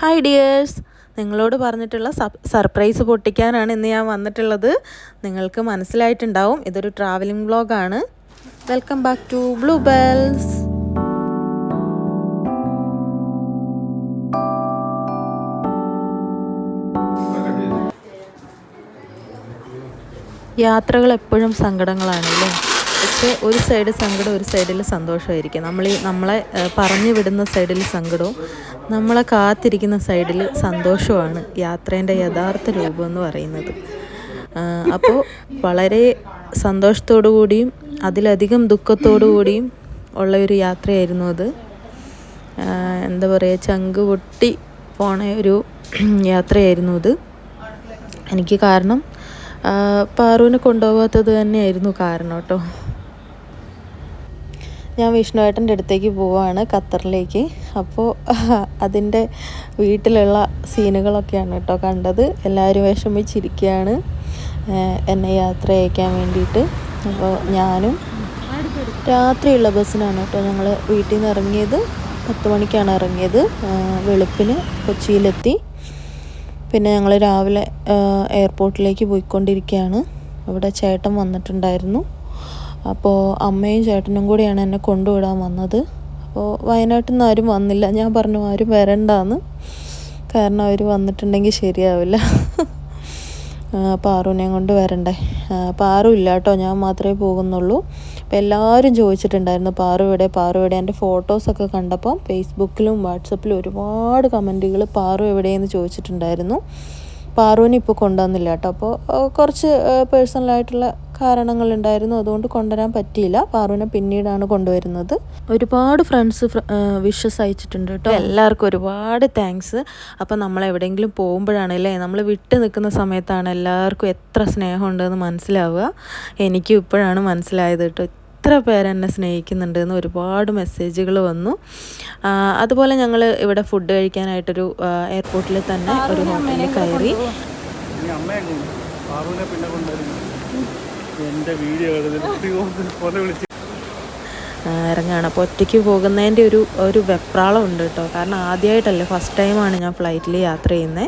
Hi dears നിങ്ങളോട് പറഞ്ഞിട്ടുള്ള surprise പൊട്ടിക്കാനാണ് ഇന്ന് ഞാൻ വന്നിട്ടുള്ളത്. നിങ്ങൾക്ക് മനസ്സിലായിട്ടുണ്ടാവും ഇതൊരു ട്രാവലിംഗ് വ്ളോഗാണ് welcome back to Blue Bells യാത്രകൾ എപ്പോഴും സങ്കടങ്ങളാണല്ലേ? പക്ഷേ ഒരു സൈഡ് സങ്കടം ഒരു സൈഡിൽ സന്തോഷമായിരിക്കും. നമ്മൾ ഈ നമ്മളെ പറഞ്ഞു വിടുന്ന സൈഡിൽ സങ്കടവും നമ്മളെ കാത്തിരിക്കുന്ന സൈഡിൽ സന്തോഷമാണ് യാത്രേന്റെ യഥാർത്ഥ രൂപം എന്ന് പറയുന്നത്. അപ്പോൾ വളരെ സന്തോഷത്തോടു കൂടിയും അതിലധികം ദുഃഖത്തോടു കൂടിയും ഉള്ള ഒരു യാത്രയായിരുന്നു അത്. എന്താ പറയുക ചങ്ക് പൊട്ടി പോണ ഒരു യാത്രയായിരുന്നു അത്. എനിക്ക് കാരണം പാറുവിനെ കൊണ്ടുപോകാത്തത് തന്നെയായിരുന്നു കാരണം കേട്ടോ. ഞാൻ വിഷ്ണുവേട്ടന്റെ അടുത്തേക്ക് പോവാണ് ഖത്തറിലേക്ക്. അപ്പോൾ അതിന്റെ വീട്ടിലുള്ള സീനുകളൊക്കെയാണ് കേട്ടോ കണ്ടത്. എല്ലാവരും വിഷമിച്ചിരിക്കുകയാണ്. എന്നെ യാത്ര അയക്കാൻ വേണ്ടിയിട്ട്. അപ്പോൾ ഞാനും രാത്രിയുള്ള ബസ്സിനാണ് കേട്ടോ ഞങ്ങൾ വീട്ടിൽ നിന്ന് ഇറങ്ങിയത്. പത്ത് മണിക്കാണ് ഇറങ്ങിയത്. വെളുപ്പിന് കൊച്ചിയിലെത്തി. പിന്നെ ഞങ്ങൾ രാവിലെ എയർപോർട്ടിലേക്ക് പോയിക്കൊണ്ടിരിക്കുകയാണ്. അവിടെ ചേട്ടൻ വന്നിട്ടുണ്ടായിരുന്നു. അപ്പോൾ അമ്മയും ചേട്ടനും കൂടിയാണ് എന്നെ കൊണ്ടുവിടാൻ വന്നത്. അപ്പോൾ വയനാട്ടിൽ നിന്ന് ആരും വന്നില്ല. ഞാൻ പറഞ്ഞു ആരും വരണ്ടാന്ന്. കാരണം അവർ വന്നിട്ടുണ്ടെങ്കിൽ ശരിയാവില്ല. പാറുവിനെ കൊണ്ട് വരണ്ടേ? പാറു ഇല്ല കേട്ടോ. ഞാൻ മാത്രമേ പോകുന്നുള്ളൂ. അപ്പം എല്ലാവരും ചോദിച്ചിട്ടുണ്ടായിരുന്നു പാറു എവിടെ പാറു എവിടെ? എന്റെ ഫോട്ടോസൊക്കെ കണ്ടപ്പോൾ ഫേസ്ബുക്കിലും വാട്സപ്പിലും ഒരുപാട് കമന്റുകൾ പാറു എവിടെയെന്ന് ചോദിച്ചിട്ടുണ്ടായിരുന്നു. പാറുവിനെ ഇപ്പോൾ കൊണ്ടുവന്നില്ല കേട്ടോ. അപ്പോൾ കുറച്ച് പേഴ്സണലായിട്ടുള്ള കാരണങ്ങളുണ്ടായിരുന്നു. അതുകൊണ്ട് കൊണ്ടുവരാൻ പറ്റിയില്ല. പാറുവിനെ പിന്നീടാണ് കൊണ്ടുവരുന്നത്. ഒരുപാട് ഫ്രണ്ട്സ് വിഷസ് അയച്ചിട്ടുണ്ട് കേട്ടോ. എല്ലാവർക്കും ഒരുപാട് താങ്ക്സ്. അപ്പം നമ്മൾ എവിടെയെങ്കിലും പോകുമ്പോഴാണ് അല്ലേ? നമ്മൾ വിട്ട് നിൽക്കുന്ന സമയത്താണ് എല്ലാവർക്കും എത്ര സ്നേഹമുണ്ടെന്ന് മനസ്സിലാവുക. എനിക്കും ഇപ്പോഴാണ് മനസ്സിലായത് കേട്ടോ. എത്ര പേരെന്നെ എന്നെ സ്നേഹിക്കുന്നുണ്ട് എന്ന് ഒരുപാട് മെസ്സേജുകൾ വന്നു. അതുപോലെ ഞങ്ങൾ ഇവിടെ ഫുഡ് കഴിക്കാനായിട്ടൊരു എയർപോർട്ടിൽ തന്നെ ഒരു ഹോട്ടലിൽ കയറി. എന്റെ വീഡിയോ ഇറങ്ങുകയാണ് അപ്പോൾ ഒറ്റയ്ക്ക് പോകുന്നതിന്റെ ഒരു ഒരു വെപ്രാളം ഉണ്ട് കേട്ടോ. കാരണം ആദ്യമായിട്ടല്ലേ ഫസ്റ്റ് ടൈമാണ് ഞാൻ ഫ്ലൈറ്റിൽ യാത്ര ചെയ്യുന്നത്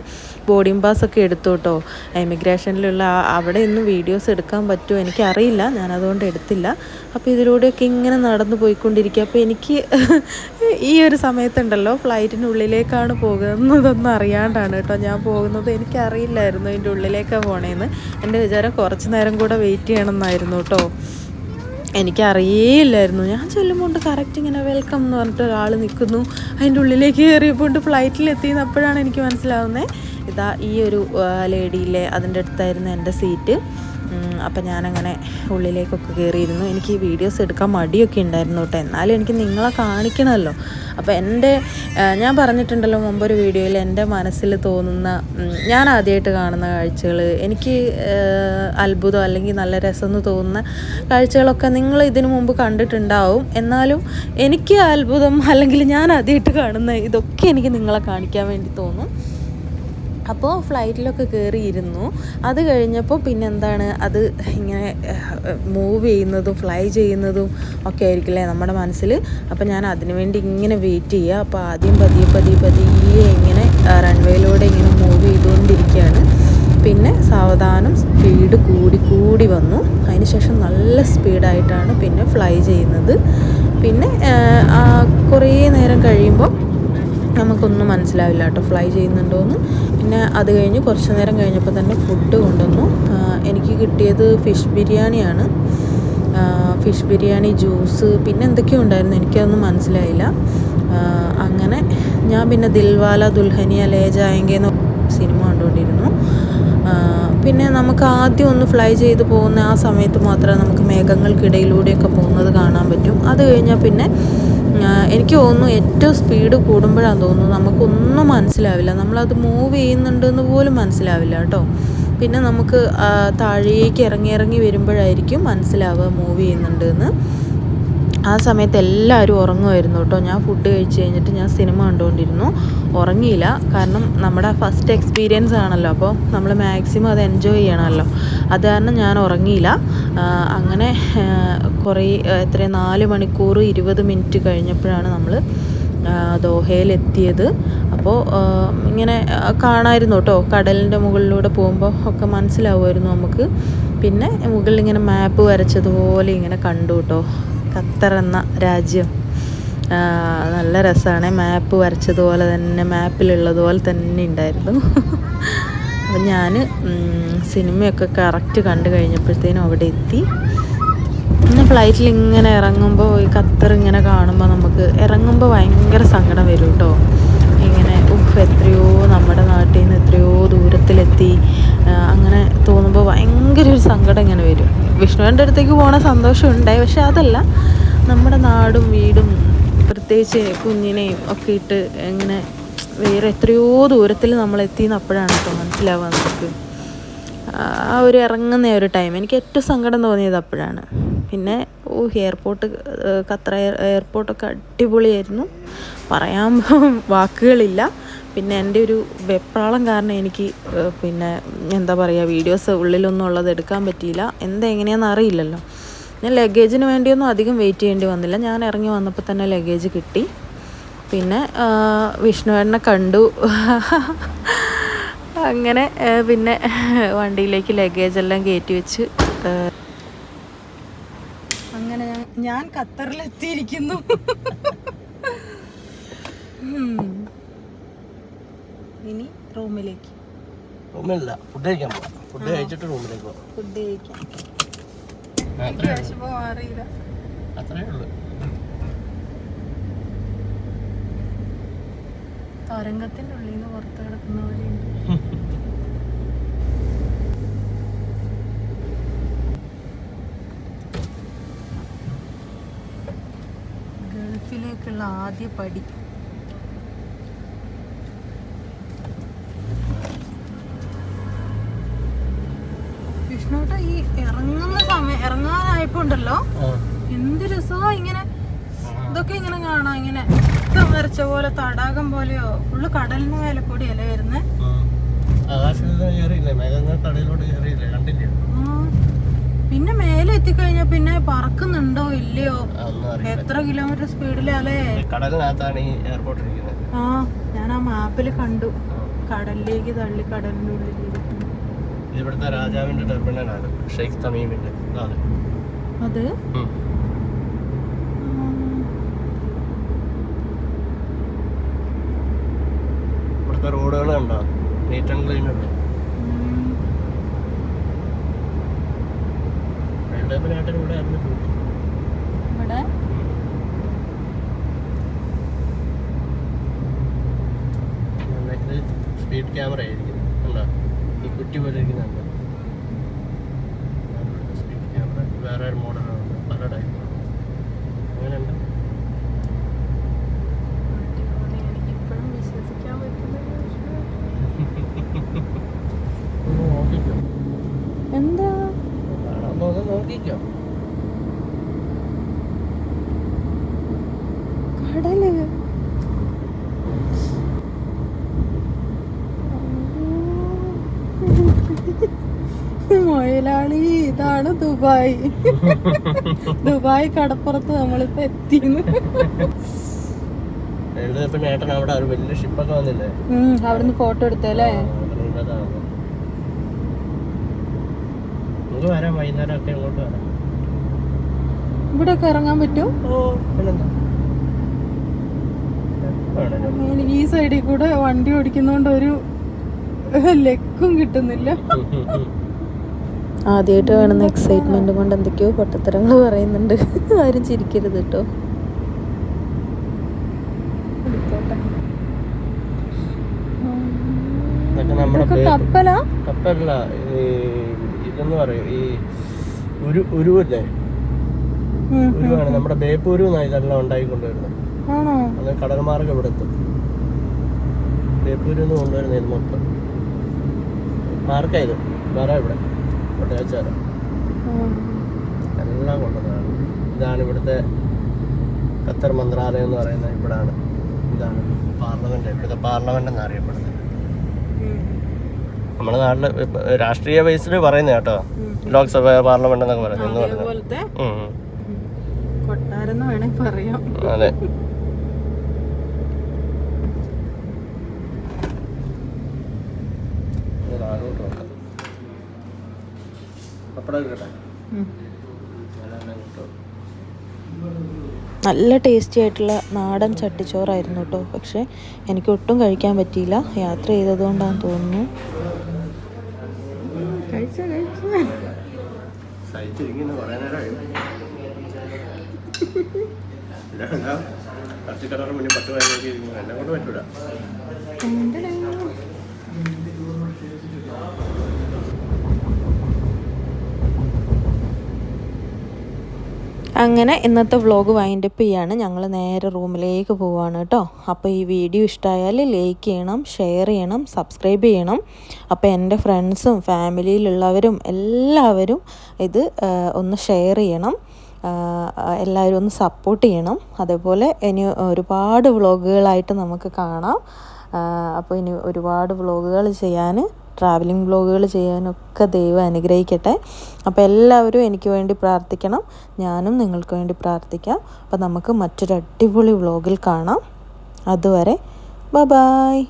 ബോർഡിംഗ് പാസ് ഒക്കെ എടുത്തു കേട്ടോ. എമിഗ്രേഷനിലുള്ള അവിടെ ഒന്നും വീഡിയോസ് എടുക്കാൻ പറ്റുമോ എനിക്കറിയില്ല. ഞാനതുകൊണ്ട് എടുത്തില്ല. അപ്പോൾ ഇതിലൂടെയൊക്കെ ഇങ്ങനെ നടന്നു പോയിക്കൊണ്ടിരിക്കുക. അപ്പോൾ എനിക്ക് ഈ ഒരു സമയത്തുണ്ടല്ലോ ഫ്ലൈറ്റിനുള്ളിലേക്കാണ് പോകുന്നതെന്ന് അറിയാണ്ടാണ് കേട്ടോ ഞാൻ പോകുന്നത്. എനിക്കറിയില്ലായിരുന്നു ഇതിന്റെ ഉള്ളിലേക്കാണ് പോണേന്ന്. എന്റെ വിചാരം കുറച്ച് നേരം കൂടെ വെയിറ്റ് ചെയ്യണമെന്നായിരുന്നു കേട്ടോ. എനിക്കറിയില്ലായിരുന്നു. ഞാൻ ചെല്ലുമ്പോൾ കറക്റ്റ് ഇങ്ങനെ വെൽക്കം എന്ന് പറഞ്ഞിട്ട് ഒരാൾ നിൽക്കുന്നു അതിന്റെ ഉള്ളിലേക്ക് കയറിയപ്പോൾ ഫ്ലൈറ്റിലെത്തി അപ്പോഴാണ് എനിക്ക് മനസ്സിലാവുന്നത് ഇതാ ഈ ഒരു ലേഡിയിലെ അതിന്റെ അടുത്തായിരുന്നു എന്റെ സീറ്റ് അപ്പം ഞാനങ്ങനെ ഉള്ളിലേക്കൊക്കെ കയറിയിരുന്നു എനിക്ക് ഈ വീഡിയോസ് എടുക്കാൻ മടിയൊക്കെ ഉണ്ടായിരുന്നു കേട്ടോ. എന്നാലും എനിക്ക് നിങ്ങളെ കാണിക്കണമല്ലോ. അപ്പോൾ എന്റെ ഞാൻ പറഞ്ഞിട്ടുണ്ടല്ലോ മുമ്പൊരു വീഡിയോയിൽ എന്റെ മനസ്സിൽ തോന്നുന്ന ഞാൻ ആദ്യമായിട്ട് കാണുന്ന കാഴ്ചകൾ എനിക്ക് അത്ഭുതം അല്ലെങ്കിൽ നല്ല രസമെന്ന് തോന്നുന്ന കാഴ്ചകളൊക്കെ നിങ്ങൾ ഇതിനു മുമ്പ് കണ്ടിട്ടുണ്ടാവും. എന്നാലും എനിക്ക് അത്ഭുതം അല്ലെങ്കിൽ ഞാൻ ആദ്യമായിട്ട് കാണുന്ന ഇതൊക്കെ എനിക്ക് നിങ്ങളെ കാണിക്കാൻ വേണ്ടി തോന്നും. അപ്പോൾ ഫ്ലൈറ്റിലൊക്കെ കയറിയിരുന്നു അത് കഴിഞ്ഞപ്പോൾ പിന്നെ എന്താണ് അത് ഇങ്ങനെ മൂവ് ചെയ്യുന്നതും ഫ്ലൈ ചെയ്യുന്നതും ഒക്കെ ആയിരിക്കില്ലേ നമ്മുടെ മനസ്സിൽ അപ്പോൾ ഞാൻ അതിനു വേണ്ടി ഇങ്ങനെ വെയിറ്റ് ചെയ്യുക അപ്പോൾ ആദ്യം പതിയെ പതിയെ പതിയെ ഇങ്ങനെ റൺവേയിലൂടെ ഇങ്ങനെ മൂവ് ചെയ്തുകൊണ്ടിരിക്കുകയാണ് പിന്നെ സാവധാനം സ്പീഡ് കൂടി കൂടി വന്നു. അതിനുശേഷം നല്ല സ്പീഡായിട്ടാണ് പിന്നെ ഫ്ലൈ ചെയ്യുന്നത്. പിന്നെ കുറേ നേരം കഴിയുമ്പോൾ നമുക്കൊന്നും മനസ്സിലാവില്ല കേട്ടോ. ഫ്ലൈ ചെയ്യുന്നുണ്ടോയെന്ന് പിന്നെ അത് കഴിഞ്ഞ് കുറച്ച് നേരം കഴിഞ്ഞപ്പോൾ തന്നെ ഫുഡ് കൊണ്ടുവന്നു. എനിക്ക് കിട്ടിയത് ഫിഷ് ബിരിയാണിയാണ്. ഫിഷ് ബിരിയാണി ജ്യൂസ് പിന്നെ എന്തൊക്കെയോ ഉണ്ടായിരുന്നു. എനിക്കതൊന്നും മനസ്സിലായില്ല. അങ്ങനെ ഞാൻ പിന്നെ ദിൽവാല ദുൽഹനിയ ലേ എന്ന് സിനിമ കണ്ടുകൊണ്ടിരുന്നു. പിന്നെ നമുക്ക് ആദ്യം ഒന്ന് ഫ്ലൈ ചെയ്ത് പോകുന്ന ആ സമയത്ത് മാത്രമേ നമുക്ക് മേഘങ്ങൾക്കിടയിലൂടെയൊക്കെ പോകുന്നത് കാണാൻ പറ്റും. അത് കഴിഞ്ഞാൽ പിന്നെ എനിക്ക് തോന്നുന്നു ഏറ്റവും സ്പീഡ് കൂടുമ്പോഴാണ് തോന്നുന്നു. നമുക്കൊന്നും മനസ്സിലാവില്ല. നമ്മളത് മൂവ് ചെയ്യുന്നുണ്ടെന്ന് പോലും മനസ്സിലാവില്ല കേട്ടോ. പിന്നെ നമുക്ക് താഴേക്ക് ഇറങ്ങി ഇറങ്ങി വരുമ്പോഴായിരിക്കും മനസ്സിലാവുക മൂവ് ചെയ്യുന്നുണ്ട് എന്ന് ആ സമയത്ത് എല്ലാവരും ഉറങ്ങുമായിരുന്നു കേട്ടോ. ഞാൻ ഫുഡ് കഴിച്ച് കഴിഞ്ഞിട്ട് ഞാൻ സിനിമ കണ്ടുകൊണ്ടിരുന്നു. ഉറങ്ങിയില്ല. കാരണം നമ്മുടെ ഫസ്റ്റ് എക്സ്പീരിയൻസ് ആണല്ലോ. അപ്പോൾ നമ്മൾ മാക്സിമം അത് എൻജോയ് ചെയ്യണമല്ലോ. അത് കാരണം ഞാൻ ഉറങ്ങിയില്ല. അങ്ങനെ കുറേ എത്ര നാല് മണിക്കൂർ ഇരുപത് മിനിറ്റ് കഴിഞ്ഞപ്പോഴാണ് നമ്മൾ ദോഹയിലെത്തിയത്. അപ്പോൾ ഇങ്ങനെ കാണായിരുന്നു കേട്ടോ. കടലിന്റെ മുകളിലൂടെ പോകുമ്പോൾ ഒക്കെ മനസ്സിലാവുമായിരുന്നു നമുക്ക്. പിന്നെ മുകളിൽ ഇങ്ങനെ മാപ്പ് വരച്ചതുപോലെ ഇങ്ങനെ കണ്ടു കേട്ടോ. ഖത്തർ എന്ന രാജ്യം നല്ല രസമാണ് മാപ്പ് വരച്ചതുപോലെ തന്നെ മാപ്പിലുള്ളതുപോലെ തന്നെ ഉണ്ടായിരുന്നു അപ്പം ഞാൻ സിനിമയൊക്കെ കറക്റ്റ് കണ്ടു കഴിഞ്ഞപ്പോഴത്തേനും അവിടെ എത്തി. പിന്നെ ഫ്ലൈറ്റിൽ ഇങ്ങനെ ഇറങ്ങുമ്പോൾ ഈ ഖത്തർ ഇങ്ങനെ കാണുമ്പോൾ നമുക്ക് ഇറങ്ങുമ്പോൾ ഭയങ്കര സങ്കടം വരും കേട്ടോ ഇങ്ങനെ ഉഫ് എത്രയോ നമ്മുടെ നാട്ടിൽ നിന്ന് എത്രയോ ദൂരത്തിലെത്തി. അങ്ങനെ തോന്നുമ്പോൾ ഭയങ്കര ഒരു സങ്കടം ഇങ്ങനെ വരും. വിഷ്ണുവിന്റെ അടുത്തേക്ക് പോണ സന്തോഷം ഉണ്ടായി പക്ഷെ അതല്ല. നമ്മുടെ നാടും വീടും പ്രത്യേകിച്ച് കുഞ്ഞിനെയും ഒക്കെ ഇട്ട് ഇങ്ങനെ വേറെ എത്രയോ ദൂരത്തിൽ നമ്മൾ എത്തിയെന്ന് അപ്പോഴാണ് കേട്ടോ മനസ്സിലാവുക നമുക്ക്. ആ ഒരു ഇറങ്ങുന്ന ഒരു ടൈം എനിക്ക് ഏറ്റവും സങ്കടം തോന്നിയത് അപ്പോഴാണ്. പിന്നെ ഓ എയർപോർട്ട് ഖത്തർ എയർപോർട്ടൊക്കെ അടിപൊളിയായിരുന്നു. പറയാൻ വാക്കുകളില്ല. പിന്നെ എന്റെ ഒരു വെപ്രാളം കാരണം എനിക്ക് പിന്നെ എന്താ പറയുക വീഡിയോസ് ഉള്ളിലൊന്നും ഉള്ളത് എടുക്കാൻ പറ്റിയില്ല. എന്താ എങ്ങനെയാണെന്ന് അറിയില്ലല്ലോ. ഞാൻ ലഗേജിന് വേണ്ടിയൊന്നും അധികം വെയിറ്റ് ചെയ്യേണ്ടി വന്നില്ല. ഞാൻ ഇറങ്ങി വന്നപ്പോൾ തന്നെ ലഗേജ് കിട്ടി. പിന്നെ ആ, കണ്ടു. അങ്ങനെ പിന്നെ വണ്ടിയിലേക്ക് ലഗേജ് എല്ലാം കയറ്റി വെച്ച് അങ്ങനെ ഞാൻ ഖത്തറിലെത്തിയിരിക്കുന്നു. ഇനി റൂമിലേക്ക്. റൂമിലല്ല ഫുഡ് കഴിക്കാൻ പോവാം. ഫുഡ് കഴിച്ചിട്ട് റൂമിലേക്ക് പോവാം. ഫുഡ് കഴിക്കാം. എനിക്ക് ഉള്ളൂ. വിശപ്പ് മാറിയില്ല. അത്രേ ഉള്ളൂ. തരംഗത്തിന്റെ ഉള്ളിൽ നിന്ന് പുറത്ത് കിടക്കുന്ന പോലെയുണ്ട് ഗൾഫിലേക്കുള്ള ആദ്യ പടി. വിഷ്ണുട്ട ഈ ഇറങ്ങുന്ന സമയം ഇറങ്ങാനായപ്പോ ഉണ്ടല്ലോ എന്ത് രസമാ ഇങ്ങനെ ഇതൊക്കെ ഇങ്ങനെ കാണാം ഇങ്ങനെ വരച്ച പോലെ തടാകം പോലെയോ ഫുള്ള് കടലിന് മേലെ കൂടിയല്ലേ വരുന്നത് പിന്നെ മേലെ എത്തിക്കഴിഞ്ഞാ പിന്നെ പറക്കുന്നുണ്ടോ ഇല്ലയോ? എത്ര കിലോമീറ്റർ സ്പീഡിലല്ലേ കടലിനകത്താണ് ഈ എയർപോർട്ട് ആ ഞാൻ ആ മാപ്പിൽ കണ്ടു. കടലിലേക്ക് തള്ളി കടലിന്റെ. ഇത് ഇവിടുത്തെ രാജാവിന്റെ ടെർമിനലാണ് ഷെയ്ഖ് തമീമിന്റെ അതാണ്. അത്. ഇവിടുത്തെ റോഡുകൾ കണ്ടോ? നീറ്റ് ആൻഡ് ക്ലീൻ ഉണ്ട് ഇവിടെ വെള്ളപ്പിനാട്ടിന് ഇവിടെ ആയിരുന്നു ഡ്യൂട്ടി ഇവിടെ ഇത് സ്പീഡ് ക്യാമറ ആയിരിക്കും ഉണ്ടോ ഈ കുറ്റി പോലെ ഇരിക്കുന്നുണ്ട് സ്പീഡ് ക്യാമറ വേറെ ഒരു മോഡലുണ്ട് പല ടൈപ്പ് അങ്ങനെയുണ്ട് അടിപൊളി. എനിക്കിപ്പോഴും വിശ്വസിക്കാൻ പറ്റുന്നില്ല വിഷ്ണു. ഒന്ന് നോക്കിക്കോ എന്താ കാണാൻ തോന്നുന്നത് നോക്കിക്കോ കടൽ മൊയലാളി ഇതാണ് ദുബായ്. ദുബായ് കടപ്പുറത്ത് നമ്മളിപ്പോ എത്തിന്ന് ഉം, അവിടുന്ന് ഫോട്ടോ എടുത്തല്ലേ? ഇവിടെ ഒക്കെ ഇറങ്ങാൻ പറ്റും. എനിക്ക് ഈ സൈഡിൽ കൂടെ വണ്ടി ഓടിക്കുന്നോണ്ട് ഒരു ലെക്കും കിട്ടുന്നില്ല. ആദ്യമായിട്ട് കാണുന്ന എക്സൈറ്റ്മെന്റ് കൊണ്ട് എന്തൊക്കെയോ പൊട്ടത്തരങ്ങൾ പറയുന്നുണ്ട്. ആരും ചിരിക്കരുത് കേട്ടോ. കപ്പലാ? കപ്പല്ല. ഈ ഇതെന്ന് പറയും. ഈ ഉരു ഉരുവല്ലേ ഉം, ഉരുവാണ് നമ്മുടെ ബേപ്പൂരു ഇതെല്ലാം അത് കടൽമാർഗം ഇവിടെ എത്തും. ബേപ്പൂരിൽ നിന്ന് കൊണ്ടുവരുന്നത് മൊത്തം മാർക്കായത് വേറെ ഇവിടെ. കൊട്ടയാച്ചാരം എല്ലാം കൊണ്ടുവന്നതാണ്. ഇതാണ് ഇവിടുത്തെ ഖത്തർ മന്ത്രാലയം എന്ന് പറയുന്നത് ഇവിടാണ്. ഇതാണ് പാർലമെന്റ് ഇവിടുത്തെ പാർലമെന്റ് എന്നറിയപ്പെടുന്നത്. നമ്മുടെ നാട്ടിൽ രാഷ്ട്രീയ ബേസിൽ പറയുന്ന കേട്ടോ. ലോക്സഭ പാർലമെന്റ് എന്നൊക്കെ പറയുന്നത് അതെ പപ്പടം നല്ല ടേസ്റ്റി ആയിട്ടുള്ള നാടൻ ചട്ടിച്ചോറായിരുന്നു കേട്ടോ പക്ഷേ എനിക്ക് ഒട്ടും കഴിക്കാൻ പറ്റിയില്ല. യാത്ര ചെയ്തതുകൊണ്ടാണെന്ന് തോന്നുന്നു. എന്നെ കൊണ്ട് പറ്റൂല. അങ്ങനെ ഇന്നത്തെ വ്ളോഗ് വൈൻഡപ്പ് ചെയ്യാണ്. ഞങ്ങൾ നേരെ റൂമിലേക്ക് പോവാണ് കേട്ടോ. അപ്പോൾ ഈ വീഡിയോ ഇഷ്ടമായാൽ ലൈക്ക് ചെയ്യണം ഷെയർ ചെയ്യണം സബ്സ്ക്രൈബ് ചെയ്യണം. അപ്പോൾ എന്റെ ഫ്രണ്ട്സും ഫാമിലിയിലുള്ളവരും എല്ലാവരും ഇത് ഒന്ന് ഷെയർ ചെയ്യണം. എല്ലാവരും ഒന്ന് സപ്പോർട്ട് ചെയ്യണം. അതേപോലെ ഇനി ഒരുപാട് വ്ളോഗുകളായിട്ട് നമുക്ക് കാണാം. അപ്പോൾ ഇനി ഒരുപാട് വ്ളോഗുകൾ ചെയ്യാൻ ട്രാവലിംഗ് വ്ളോഗുകൾ ചെയ്യാനൊക്കെ ദൈവം അനുഗ്രഹിക്കട്ടെ. അപ്പോൾ എല്ലാവരും എനിക്ക് വേണ്ടി പ്രാർത്ഥിക്കണം. ഞാനും നിങ്ങൾക്ക് വേണ്ടി പ്രാർത്ഥിക്കാം. അപ്പോൾ നമുക്ക് മറ്റൊരു അടിപൊളി വ്ളോഗിൽ കാണാം. അതുവരെ ബ ബായ്